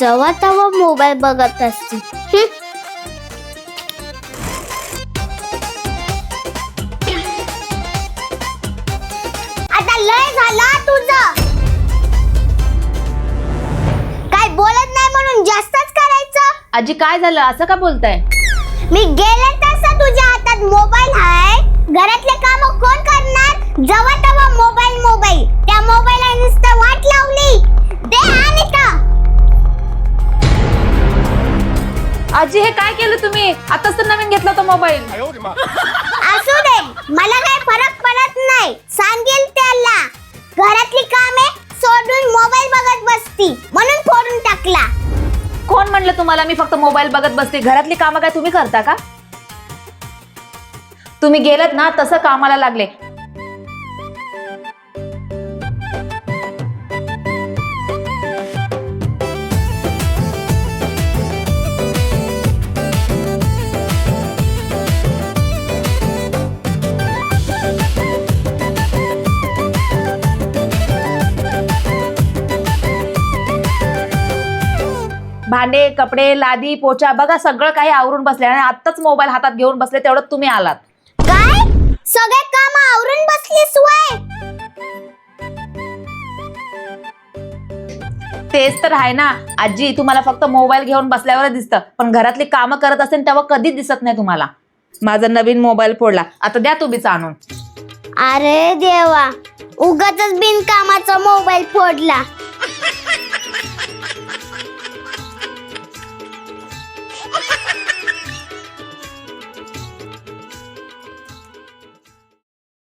जेव्हा तेव्हा मोबाईल बघत असते. आता लय झाला तुझं. काय बोलत नाही म्हणून जास्तच करायचं? आजी काय झालं? असं का बोलताय? मी गेले तसं तुझ्या हातात मोबाईल हाय. घरातले काम कोण करणार? जेव्हा आजी हे काय केलं तुम्ही? आताच तर नवीन घेतला होता मोबाईल. असू दे मला काय फरक पडत नाही. सांगेल त्याला. घरातली कामे सोडून मोबाईल बघत बसती म्हणून फोडून टाकला. कोण म्हणलं तुम्हाला मी फक्त मोबाईल बघत बसते? घरातली कामं काय तुम्ही करता का? तुम्ही गेलत ना तसं कामाला लागले. भांडे कपडे लादी पोचा बघा सगळं काही आवरून बसले आणि आत्ताच मोबाईल हातात घेऊन बसले तेवढं तुम्ही आलात. काय? सगळे काम आवरून बसलीस वय? तेच तर आहे ना. आजी तुम्हाला फक्त मोबाईल घेऊन बसल्यावर दिसतं. पण घरातली कामं करत असेल तेव्हा कधीच दिसत नाही तुम्हाला. माझा नवीन मोबाईल फोडला. आता द्या तुम्हीच आणून. अरे देवा. उगाच बिनकामाचा मोबाईल फोडला.